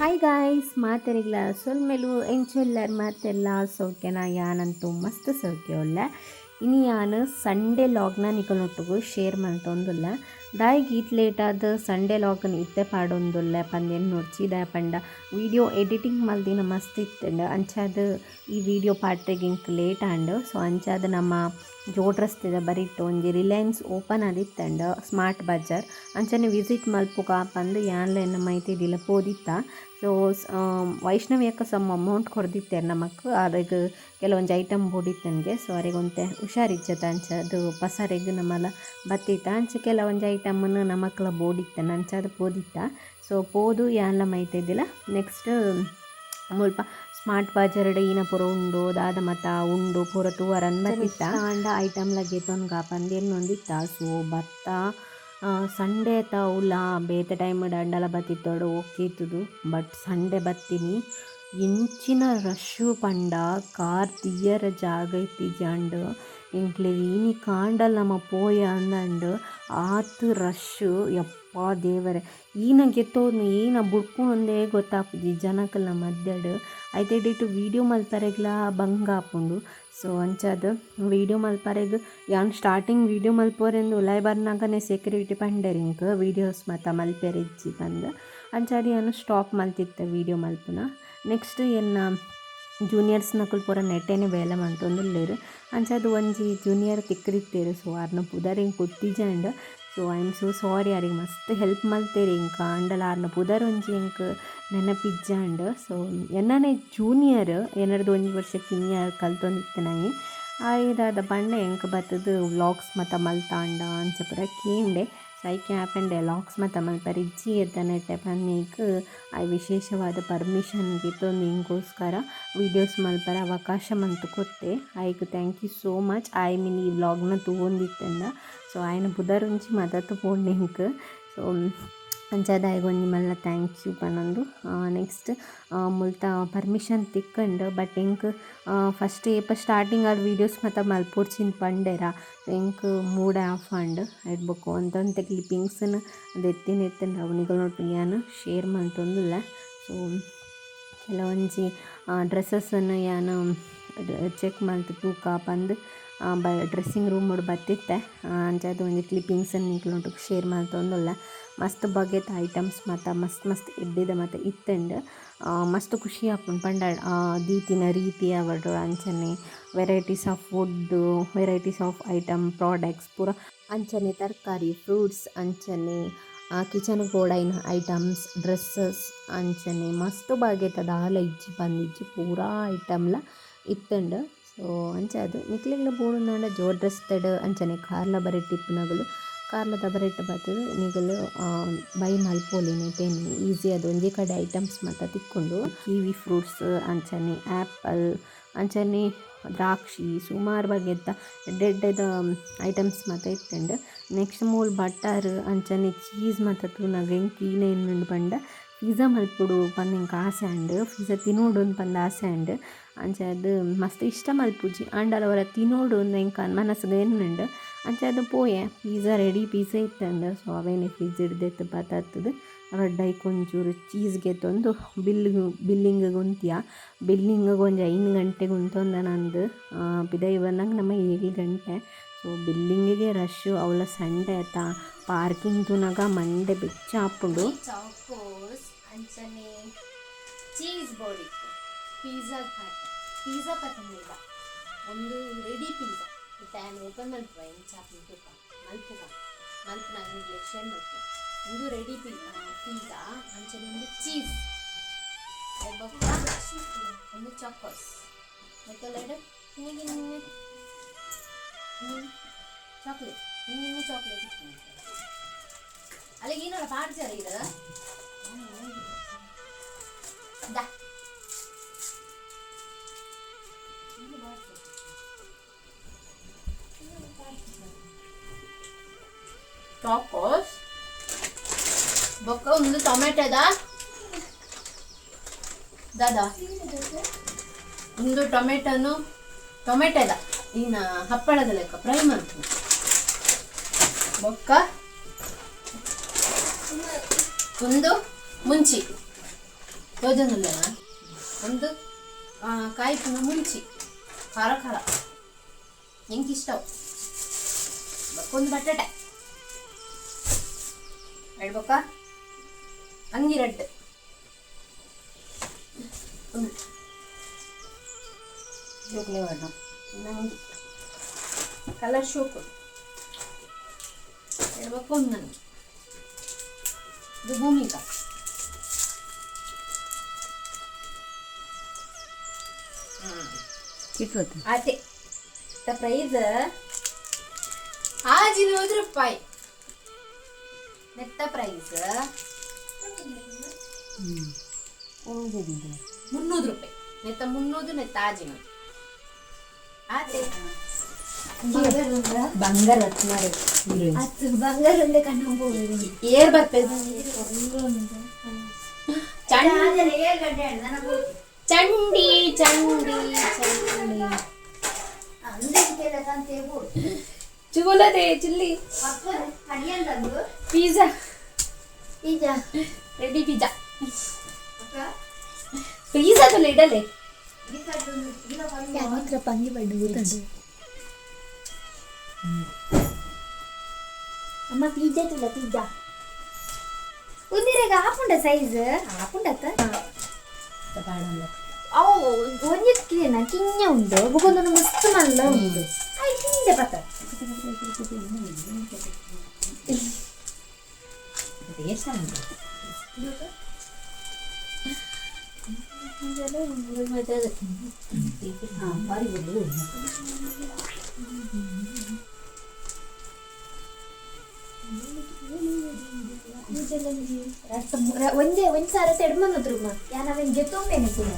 Hi guys ಮಾತೆರಿಗ್ಲ ಸೊಲ್ಮೆಲು ಎಂಚೊಲ್ಲರ್ ಮಾತೆಲ್ಲ ಸೌಖ್ಯನ, ಯಾನಂತೂ ಮಸ್ತ್ ಸೌಖ್ಯ ಉಳ್ಳ. ಇನಿ ಯಾನ್ ಸಂಡೇ ಲಾಗ್ನ ನಿಕಲ್ನೊಟ್ಟಿಗೂ ಶೇರ್ ಮಾಡ್ತೊಂದುಲ್ಲ ಗೀತ್ ಲೇಟ್ ಆದ ಸಂಡೇ ಲಾಗ್ನ ಇತ್ತೆ ಪಾಡೊಂದುಲ್ಲ ಪಂದೇನು ದಯ ಪಂಡ, ವಿಡಿಯೋ ಎಡಿಟಿಂಗ್ ಮಲ್ದಿನ ಮಸ್ತ್ ಇತ್ತೆ ಅಂಚಾದ ಈ ವಿಡಿಯೋ ಪಾಟ್ರೆಗೆ ಲೇಟ್ ಆಂಡ್. ಸೊ ಅಂಚಾದ ನಮ್ಮ ಜೋಡ್ರಸ್ತಿದ ಬರಿಟ್ಟು ಒಂಜಿ ರಿಲಯನ್ಸ್ ಓಪನ್ ಆದಿತ್ತಂಡ ಸ್ಮಾರ್ಟ್ ಬಜಾರ್ ಅಂಚನೆ ವಿಸಿಟ್ ಮಲ್ಪುಗ ಪಂದ್ ಯಾನ್ಲ ನಮ್ಮ ಮೈತಿ ದಿಲ ಪೋದಿತ್ತ. ಸೊ ವೈಷ್ಣವಿ ಅಕ್ಕ ಸಮ್ ಅಮೌಂಟ್ ಕೊಡ್ದಿತ್ತೆ ನಮಕ್ ಅದಕ್ಕೆ ಕೆಲವೊಂದು ಐಟಮ್ ಬೋಡಿತ್ತನ್ಗೆ ಸೊ ಅವರಿಗೊಂತೆ ಹುಷಾರಿಜ್ಜತ ಅಂಚ ಅದು ಪಸರೆಗ್ ನಮ್ಮಲ್ಲ ಬತ್ತಿತ್ತ. ಅಂಚ ಕೆಲವೊಂದು ಐಟಮನ್ನು ನಮಕ್ಲ ಬೋಡಿತ್ತ. ಅದು ಪೋದಿತ್ತ. ಸೊ ಪೋದು ಯಾನ್ಲ ಮೈತಿದ್ದಿಲ್ಲ ನೆಕ್ಸ್ಟ್ ಮುಲ್ಪ ಸ್ಮಾರ್ಟ್ ಬಾಜರ್ಡ್ ಈನ ಪೂರ ಉಂಡು ದಾದ ಮತ ಉಂಡು ಪೂರ ತೂವರ ಬತ್ತಿತ್ತ. ಅಂಡ ಐಟಮ್ಲ ಗೆತೊನ್ಗ ಪಂದೇನು ಒಂದಿತ್ತ ಸೊ ಭತ್ತ ಸಂಡೇ ತೌಲಾ ಬೇತೆ ಟೈಮ್ ಡಂಡಲ ಬತ್ತಿತ್ತೋಡು ಓಕೆತುದು ಬಟ್ ಸಂಡೇ ಬತ್ತೀನಿ. ಇಂಚಿನ ರಶ್ಶು ಪಂಡ, ಕಾರ್ ತೀಯರ ಜಾಗ ಇತ್ತಿಜಾಂಡ್ ಎಂಕ್ಲೆ ಈನಿ ಕಾಂಡಲ್ ನಮ ಪೋಯ ಅಂದಂಡ್ ಆತು ರಶ್ಶು, ಯಪ್ಪ ದೇವರೇ. ಈನ ಗೆತ್ತೋನು ಈನ ಒಂದೇ ಗೊತ್ತಾಪುಜಿ ಜನಕಲ್ನ ಮಧ್ಯಡ್ ಐತೆ ಡಿಟ್ಟು ವೀಡಿಯೋ ಬಂಗ ಆಪುಂಡು ಸೊ ಅಂಚಾದ್ ವೀಡಿಯೋ ಮಲ್ಪರೆಗ್, ಯಾನ್ ಸ್ಟಾರ್ಟಿಂಗ್ ವೀಡಿಯೋ ಮಲ್ಪೋರೆಂದು ಉಲಾಯ್ ಸೆಕ್ಯೂರಿಟಿ ಸೆಕ್ಯೂರಿಟಿ ಪಂಡರಿಂಕ್ ವೀಡಿಯೋಸ್ ಮತ್ತ ಮಲ್ಪೆರೆ ಇಜ್ಜಿ ಬಂದ್. ಅಂಚಾದಿ ಯಾನು ಸ್ಟಾಪ್ ಮಲ್ತಿತ್ತೆ ವೀಡಿಯೋ ಮಲ್ಪುನ. ನೆಕ್ಸ್ಟ್ ಎನ್ನ ಜೂನಿಯರ್ಸ್ನಕುಲು ಪೂರ ನೆಟ್ಟೇನೆ ಬೇಲೆ ಮಂತೊಂದುಲ್ಲೆರ್. ಅಂಚಾದ್ ಒಂಜಿ ಜೂನಿಯರ್ ತಿಕ್ಕರಿತ್ತೇರು ಸೊ ಅರ್ನ ಪುದರಿಂಗ್ ಹಿಂಗೆ ಗೊತ್ತಿಜಂಡ್ so I am so sorry ಅವ್ರಿಗೆ ಮಸ್ತ್ ಹೆಲ್ಪ್ ಮಲ್ತೇರಿ ಇಂಕ ಅಂಡಲ ಆರ್ನ ಪುದರ್ ಒಂಜಿ ನೆನಪಿಜ್ಜಾಂಡ್ ಸೊ ಎನ್ನನೆ ಜೂನಿಯರ್ ಏನಾರದು ಒಂಜಿ ವರ್ಷ ಕಿನಿಯರ್ ಕಲ್ತೊಂದಿತ್ತನಾಯಿ ಆಯ್ದಾದ ಬಣ್ಣ ಎಂಕ್ ಬತ್ತದು ವ್ಲಾಗ್ಸ್ ಮತ್ತು ಮಲ್ತಾಂಡ ಅಂಚ ಪೂರ ಕೇಂಡೆ. ಸೈಕೆ ಆಪಂಡೆ ಲಾಕ್ಸ್ ಮತ್ತ ಮಲ್ಪರೆ ಇಜ್ಜಿ ಎದ್ದನೆಟ್ಟೆ ಪನ್ನೀಕ್ ಐ ವಿಶೇಷವಾದ ಪರ್ಮಿಷನ್ ಗಿತ್ತೊಂದು ಇಂಗೋಸ್ಕರ ವೀಡಿಯೋಸ್ ಮಲ್ಪರ ಅವಕಾಶ ಮಂತು ಕೊತ್ತೆ hike thank you so much I mean ಈ ವ್ಲಾಗ್ನ ತೂವೊಂದಿತ್ತಂಡ ಸೊ ಆಯ್ನ ಬುಧರ್ ಉಂಚಿ ಮದತ್ ಪೋಂಡು ಇಂಕ್ ಸೊ ಅಂಚಾದ ನಿಮ್ಮೆಲ್ಲ ಮಲ್ಲ ಥ್ಯಾಂಕ್ ಯು ಪನೊಂದು ನೆಕ್ಸ್ಟ್ ಮುಲ್ತ ಪರ್ಮಿಷನ್ ತಿಕ್ಕಂಡು ಬಟ್ ಎಂಕ್ ಫಸ್ಟ್ ಏಪ ಸ್ಟಾರ್ಟಿಂಗ್ ಆಡ್ ವೀಡಿಯೋಸ್ ಮತ್ತು ಮಲ್ಪೂರ್ಚಿನ ಪಂಡೆರ? ಎಂಕ್ ಮೂಡ್ ಆಫ್ ಅಂಡ್ ಇಡ್ಬೇಕು. ಅಂತಂತೆ ಕ್ಲಿಪ್ಪಿಂಗ್ಸನ್ನು ಅದು ಎತ್ತಿನ ಎತ್ತಿನ ನೋಡ್ತೀನಿ. ನಾನು ಶೇರ್ ಮಂತೊಂದುಲ್ಲ ಸೊ ಕೆಲವೊಂಜಿ ಡ್ರೆಸ್ಸಸ್ಸನ್ನು ಯಾನು ಚೆಕ್ ಮಾಡ್ತು ತೂಕ ಪಂದ್ ಬ ಡ್ರೆಸ್ಸಿಂಗ್ ರೂಮಡ್ ಬತ್ತಿತ್ತೆ ಅಂಚಾದ ಒಂಜಿ ಕ್ಲಿಪ್ಪಿಂಗ್ಸನ್ನು ನಿಕ್ಲೊಂಟು ಶೇರ್ ಮಂತೊಂದುಲ್ಲ ಮಸ್ತ್ ಬಗೆತ ಐಟಮ್ಸ್ ಮತ್ತು ಮಸ್ತ್ ಮಸ್ತ್ ಇಡ್ಡಿದೆ ಮತ್ತು ಇತ್ತುಂಡು ಮಸ್ತ್ ಖುಷಿ ಆಪುಂಡು ಪಂಡ ದೀತಿನ ರೀತಿ ಅವರು ಅಂಚನೆ varieties of food varieties of item products ಪೂರ ಅಂಚನೆ, ತರಕಾರಿ ಫ್ರೂಟ್ಸ್ ಅಂಚನೆ ಕಿಚನ್ ಗೋಡೈನ್ ಐಟಮ್ಸ್ ಡ್ರೆಸ್ಸಸ್ ಅಂಚನೆ, ಮಸ್ತ್ ಬಗೆತ ದಾಲ ಇಜ್ಜಿ ಬಂದಿಜ್ಜಿ ಪೂರಾ ಐಟಮ್ಲ ಇತ್ತಂಡ್ ಅಂಚಾದ್ ನಿಕ್ಲೆಗ್ಲ ಡ್ರೆಸ್ ತಡ ಅಂಚನೆ. ಕಾರ್ಲ ಬರೆಟ್ ಇಪ್ಪುನಗಲು ಕಾರ್ಲದ ಬರೆಟ್ ಬತ್ತುದು ನಿಗಲು ಬೈ ಮಲ್ಪೋಲಿನ ನೆಟೇನೆ ಈಸಿ ಅದು. ಒಂದೇ ಕಡೆ ಐಟಮ್ಸ್ ಮಾತ ತಿಕ್ಕೊಂಡು. ಕಿವಿ ಫ್ರೂಟ್ಸ್ ಅಂಚನೆ. ಆ್ಯಪಲ್ ಅಂಚನೆ. ದ್ರಾಕ್ಷಿ. ಸುಮಾರು ಬಗೆದ ಎಡ್ಡೆಡ್ಡೆದ ಐಟಮ್ಸ್ ಮಾತ ಇಟ್ಕೊಂಡು ನೆಕ್ಸ್ಟ್ ಮೂಲ್ ಬಟರ್ ಅಂಚನೆ. ಚೀಸ್ ಮಾತ ತೂನಗ. ಕ್ಲೀನ್ ಏನು ಪಂಡ ಪಿಝಾ ಮಲ್ಪುಡು ಪಂದ್ ಎಂಕ್ ಆಸೆ ಆಂಡ್ ಪಿಜ್ಜಾ ತಿನೋಡು ಪಂದ್ ಆಸೆ ಆಂಡ್ ಅದು ಮಸ್ತ್ ಇಷ್ಟ ಮಲ್ಪುಜಿ ಆಂಡ್ ಅವರ ತಿನೋಡು ಎಂಕ್ ಮನಸ್ಸುಗ್ ಅಂಚೆ ಅದು ಪೋಯೆ. ಪಿಜ್ಜಾ ರೆಡಿ ಪಿಝಾ ಇತ್ತಂಡ ಸೊ ಅವೇನೆ ಫ್ರಿಜ್ ಹಿಡ್ದೆತ್ತು ಬತ್ತತ್ತದು ರಡ್ಡಾಯಿ ಕೊಂಚೂರು ಚೀಸ್ಗೆ ತಂದು ಬಿಲ್ ಬಿಲ್ಲಿಂಗ್ ಗುಂತಿಯ ಬಿಲ್ಲಿಂಗ್ ಒಂದು ಐದು ಗಂಟೆ ಉಂತೊಂದ ನಂದು. ಪಿದೈ ಬಂದಂಗೆ ನಮ್ಮ ಏಳು ಗಂಟೆ. ಸೊ ಬಿಲ್ಲಿಂಗಿಗೆ ರಶ್ಶು ಅವಳ ಸಂಡೆ ಆಯ್ತಾ. ಪಾರ್ಕಿಂಗ್ ತುನಗ ಮಂಡೆ ಬೆಚ್ಚ ಆಪುಂಡು ಅಂಚನೆ ಚೀಸ್ ಬೋರ್ಡ್ ಇತ್ತು. ಪಿಜ್ಜಾ ಪ್ಯಾಟ್ ಪಿಜ್ಜಾ ಪತಂದಿಲ್ಲ ಒಂದು ರೆಡಿ ಪಿಜ್ಜಾ ಇತ್ತ ಓಪನ್ ಮಲ್ಪುವ ಚಾಪ್ ತುಪ್ಪ ಮಲ್ಪುವ ಮಲ್ಪ ನಾನು ಲೆಕ್ಷನ್ ಮಾಡ್ತೀನಿ ಒಂದು ರೆಡಿ ಪಿ ಪಿಜ್ಜಾ ಅಂಚನೆ ಒಂದು ಚೀಸ್ ಒಂದು ಚಾಕೋಸ್ ಮತ್ತೆ ನಿನಗೆ ಚಾಕ್ಲೇಟ್ ನಿನ್ನೆ ಚಾಕ್ಲೇಟ್ ಅಲ್ಲಿಗೆ ಏನಾರ ಪಾಡ್ಜಾರ ಇದು ದಾ ಟಾಕೋಸ್ ಬೊಕ್ಕ ಒಂದು ಟೊಮೆಟೊದ ದಾದಾ ಒಂದು ಟೊಮೆಟೊನು ಟೊಮೆಟೊದ ಇನ್ನ ಹಪ್ಪಳದ ಲೆಕ್ಕ ಫ್ರೈ ಮಾಡ್ತೀನಿ ಬೊಕ್ಕ ಒಂದು ಮುಂಚಿ ಯೋಜನೆಲ್ಲ ಒಂದು ಆ, ಕಾಯಿ ಪುನ ಮುಂಚಿ ಖಾರ ಖಾರ ಹೆಂಗೆ ಇಷ್ಟ ಒಂದು ಬಟಾಟೆ ಹೇಳ್ಬೇಕಾ ಅಂಗಿರಡ್ಡು ಒಂದು ಜೋಕ್ಲೆ ವರ್ಣ ನಂಗೆ ಕಲರ್ ಶೋಕು ಹೇಳ್ಬೇಕು ಒಂದು ನನಗೆ ಇದು ಭೂಮಿಕಾ ಇಟ್ವತ್ತು ಅದೇ ದ ಪ್ರೈಸ್ ಆಜಿನೂರು ರೂಪಾಯಿ. ನೆತ್ತ ಪ್ರೈಸ್ ಮುನ್ನೂರು ರೂಪಾಯಿ. ನೆತ್ತ ಮುನ್ನೂರು ನೆತ್ತ ಆಜಿನ ಆತೆ ಬಂಗಾರ ಬಂಗಾರ ಬಂಗಾರ ಬಂಗಾರಲ್ಲೇ ಕಣ್ಣು ಹೋಗೋದು ಏರ್ ಬರ್ತದೆ ಚಂಡಿ ಚಂಡಿ ಚಂಡಿ. ಚುಲದೆ ಚಿಲ್ಲಿ. ಪಿಜ್ಜಾ. ಈಗ ರೆಡಿ ಪಿಜ್ಜಾ. ಪಿಜ್ಜಾ ಪಿಜ್ಜಾದಲ್ಲಿ ಇಡಲೆ? ಯಾವತ್ರ ಪಂಗಿ ಬಡ್ಡು ಗೊತ್ತದು ಅಮ್ಮ ಪಿಜ್ಜಾ ತುಲ್ಲ ಪಿಜ್ಜಾ. ಒಂದಿರಾಗ ಹಾಪುಂಡ ಸೈಜ್ ಹಾಪುಂಡಕ್ಕ ಅವು ಒಂದಿಕ್ಕಿನ ಕಿಂಜ ಉಂಟು ಬುಗೊಂದು ಮಸ್ತ್ ಮಲ್ಲ ಉಂಟು ಐ ಹಿಂದೆ ಪತ್ತ ಒಂದೇ ಒಂದ್ ಸಾರ ತೆಡ್ಮನ್ನದ್ರು ಯಾ ನಾವೇನ್ ಜೊತ್ತೊಂಬೇನೆ ಕೂಡ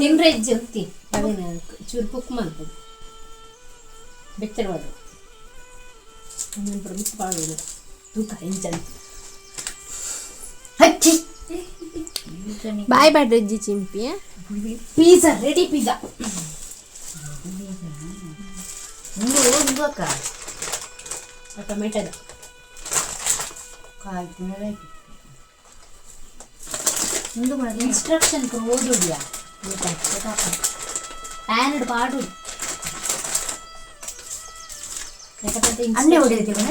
ತಿಂದ್ರೆ ಜಲ್ತಿ ಅದೇನ ಚೂರು ಕುಕ್ ಮಾಡ್ಬೋದು ಬೆಚ್ಚರ ಮಾಡೋದು ಮಿಸ್ ಮಾಡೋದು ತೂಕ ಎಂಚಂತ ಹಚ್ಚಿ. ಬಾಯ್ ಬಾಯ್ ರಜ್ಜಿ ಚಿಂಪಿ ಪಿಜ್ಜಾ ರೆಡಿ ಪಿಜ್ಜಾ ಒಂದು ಒಂದು ಅಕ್ಕ ಟೊಮೆಟೊದ ಕಾಯಿ ಒಂದು ಮಾಡಿ ಇನ್ಸ್ಟ್ರಕ್ಷನ್ ಓದುಡ್ಯಾ ಪ್ಯಾನ್ ಪಾಡು ಅನ್ನೆ ಹೊಡೆಯುತ್ತೀವಿ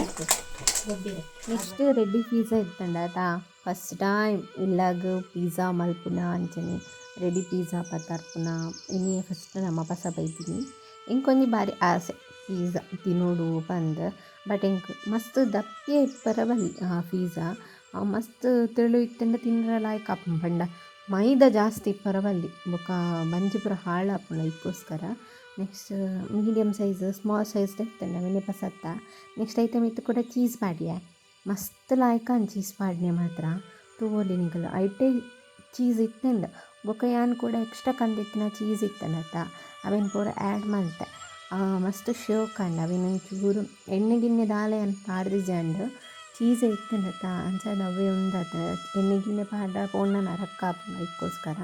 ನೆಕ್ಸ್ಟ್ ರೆಡಿ ಪಿಜ್ಜಾ ಇತ್ತಂಡ ಆತ ಫಸ್ಟ್ ಟೈಮ್ ಇಲ್ಲಾಗ ಪಿಜ್ಜಾ ಮಲ್ಪುನ ಅಂಚನೆ ರೆಡಿ ಪಿಜ್ಜಾ ಪತ್ತಾರ್ಪುನ ಇನಿ ಫಸ್ಟ್ ನಮ್ಮ ಪಸ ಬೈತೀನಿ ಇಂಕೊಂಜಿ ಬಾರಿ ಆಸೆ ಪಿಜ್ಜಾ ತಿನ್ನೋಡು ಬಂದು ಬಟ್ ಇಂಕ್ ಮಸ್ತ್ ದಪ್ಪೆ ಇಪ್ಪರ ಬಲ್ಲಿ ಪಿಜ್ಜಾ ಮಸ್ತ್ ತೆಳು ಇತ್ತಂಡ ತಿನ್ನರ ಲಾಯ್ಕ್ ಪಂಡ ಮೈದಾ ಜಾಸ್ತಿ ಇಪ್ಪರ ಬಲ್ಲಿ ಬೊಕ ಬಂಜಿಪುರ ಪೂರ ಹಾಳಾಪುಂಡ ಇಕ್ಕೋಸ್ಕರ next medium size small size ತೆತ್ತಂಡ mini ಪಸತ್ತ ನೆಕ್ಸ್ಟ್ ಐಟಮ್ ಇತ್ತು ಕೂಡ ಚೀಸ್ ಪಾಡ್ಯ ಮಸ್ತ್ ಲಾಯ್ಕಾನ್ ಚೀಸ್ ಪಾಡ್ನೆ ಮಾತ್ರ. ತೂವೋಲಿ ನಿಗಲು ಐಟೆ ಚೀಸ್ ಇತ್ತಂಡ ಬೊಕ ಯಾನ್ ಕೂಡ ಎಕ್ಸ್ಟ್ರಾ ಕಂದಿತ್ತಿನ ಚೀಸ್ ಇತ್ತನತ್ತ ಅವೆನ್ ಪೂರ ಆ್ಯಡ್ ಮಾಡ್ತೆ. ಮಸ್ತ್ ಶೋಕಂಡ ಅವೆನ್ ಒಂಚೂರು ಚೂರು ಎಣ್ಣೆ ಗಿಣ್ಣೆ ದಾಲೆ ಅಂತ ಪಾಡ್ದಿಜಂಡು ಚೀಸ್ ಇತ್ತನತ್ತ ಅಂಚದ ಅವೇ ಉಂಡತ. ಎಣ್ಣೆ ಗಿಣ್ಣೆ ಪಾಡ ಪೋಣ್ಣ ನರಕ್ಕ ಇಕ್ಕೋಸ್ಕರ.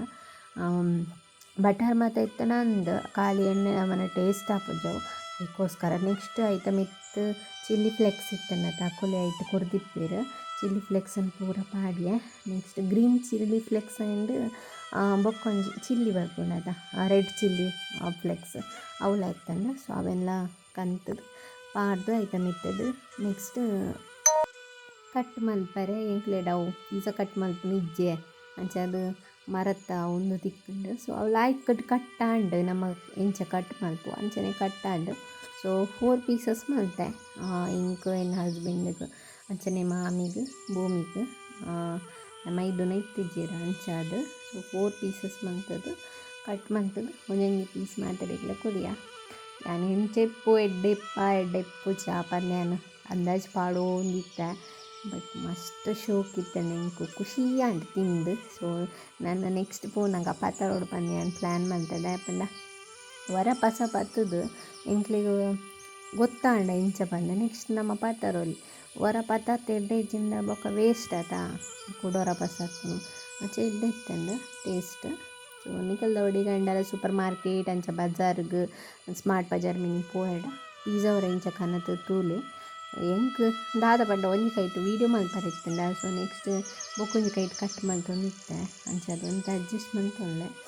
ಬಟರ್ ಮಾತ್ರ ಇತ್ತನ ಅಂದು ಖಾಲಿ ಎಣ್ಣೆ ಅವನ ಟೇಸ್ಟ್ ಆಪುಜವು ಅದಕ್ಕೋಸ್ಕರ ನೆಕ್ಸ್ಟ್ ಐಟಮ್ ಇತ್ತು. ಚಿಲ್ಲಿ ಫ್ಲೆಕ್ಸ್ ಇತ್ತನ್ನ ತಕೊಲೆ ಆಯಿತು ಕೊರ್ದಿಪ್ಪೇರು ಚಿಲ್ಲಿ ಫ್ಲೆಕ್ಸನ್ನು ಪೂರ ಪಾಡ್ಯ. Next green chilli flakes and ಬೊಕ್ಕೊಂಜಿ chilli ಬರ್ಪುಂಡದ ರೆಡ್ ಚಿಲ್ಲಿ ಫ್ಲೆಕ್ಸ್. ಅವಳ ಆಯ್ತಂದ್ರೆ ಸೊ ಅವೆಲ್ಲ ಕಂತದು, ಪಾಡ್ದು ಐಟಮ್ ಇತ್ತದು ನೆಕ್ಸ್ಟ್ ಕಟ್ ಮಲ್ಪರೆ ಎಂಕ್ಲೆಡ್ ಅವು ಈಸ ಕಟ್ ಮಲ್ಪು ನಿಜ್ಜೆ ಅದು ಮರತ್ತ ಒಂದು ತಿಕ್ಕಂಡು. ಸೊ ಅವಳು ಆಯ್ತು ಕಟ್ ಕಟ್ಟಾಂಡು ನಮ್ಮ ಇಂಚ ಕಟ್ ಮಲ್ಪು. ಅಂಚನೆ ಕಟ್ಟಾಂಡ್ ಸೊ ಫೋರ್ ಪೀಸಸ್ ಇಂಕ್ ಎನ್ ಹಸ್ಬೆಂಡ್ಗೆ ಅಂಚನೆ ಮಾಮಿಗೆ, ಭೂಮಿಗೆ. ನಮ್ಮ ಇದನ್ನ ಇತ್ತಿದ್ದೀರ ಅಂಚಾದ. ಸೊ ಫೋರ್ ಪೀಸಸ್ ಮಂತದ್ದು ಕಟ್ ಮಂತದ್ದು ಒಂದೊಂದು ಪೀಸ್ ಮಾತಾಡಿಲ್ಲ ಕುಡಿಯ ನಾನು ಎಂಚೆಪ್ಪು ಎಡ್ಡೆಪ್ಪ, ಎಡ್ಡೆಪ್ಪು ಚಾ ನಾನು ಅಂದಾಜು ಪಾಡೋಂದಿತ್ತ. ಬಟ್ ಮಸ್ತ್ ಶೋಕಿತ್ತೆ ಖುಷಿ ಅಂಡ್ ತಿಂದು. ಸೊ ನನ್ನ ನೆಕ್ಸ್ಟ್ ಪೋನಾಗ ಪಾತಾರೋಡು ಬಂದೆ ಅಂತ ಪ್ಲ್ಯಾನ್ ಮಾಡ್ತದೆ ಪಂಡ ವರ ಪಸ ಪತ್ತದು ಎಂಕ್ಲಿಗೆ ಗೊತ್ತಾಂಡ ಇಂಚ ಪಂಡ ನೆಕ್ಸ್ಟ್ ನಮ್ಮ ಪತ್ತರೊಲಿ ವರ ಪತ ತೆಡ್ಡೆ ಇಜ್ಜಿಂದ ಬೊಕ್ಕ ವೇಸ್ಟ್ ಆತ ಕುಡೋರ ಪಸತ್ತು ಆಚೆ ಇಡ್ಡೆ ಇತ್ತಂಡ ಟೇಸ್ಟ್ ಸೊ ನಿಕಲ್ದ ಒಡಿಗಂಡಲ ಸೂಪರ್ ಮಾರ್ಕೆಟ್ ಅಂಚ ಬಜಾರ್ಗ್ ಸ್ಮಾರ್ಟ್ ಬಜಾರ್ ಮಿನಿ ಪೋಯಡ ಪಿಜ್ಜಾ ಇಂಚ ಕನತು ತೂಲೆ. ಎಂಕ್ ದಾದ ಪಂಡ ಒಂಜಿ ಕೈಟ್ ವೀಡಿಯೋ ಮಲ್ಪರೆ ಇತ್ತಂಡ ಸೊ ನೆಕ್ಸ್ಟ್ ಬೊಕ್ಕೊಂಜಿ ಕೈಟ್ ಕಟ್ ಮಲ್ತೊಂದು ಇತ್ತೆ ಅಂಚ ಅದೊಂದು ಅಡ್ಜಸ್ಟ್ ಮಲ್ತೊಂಡೆ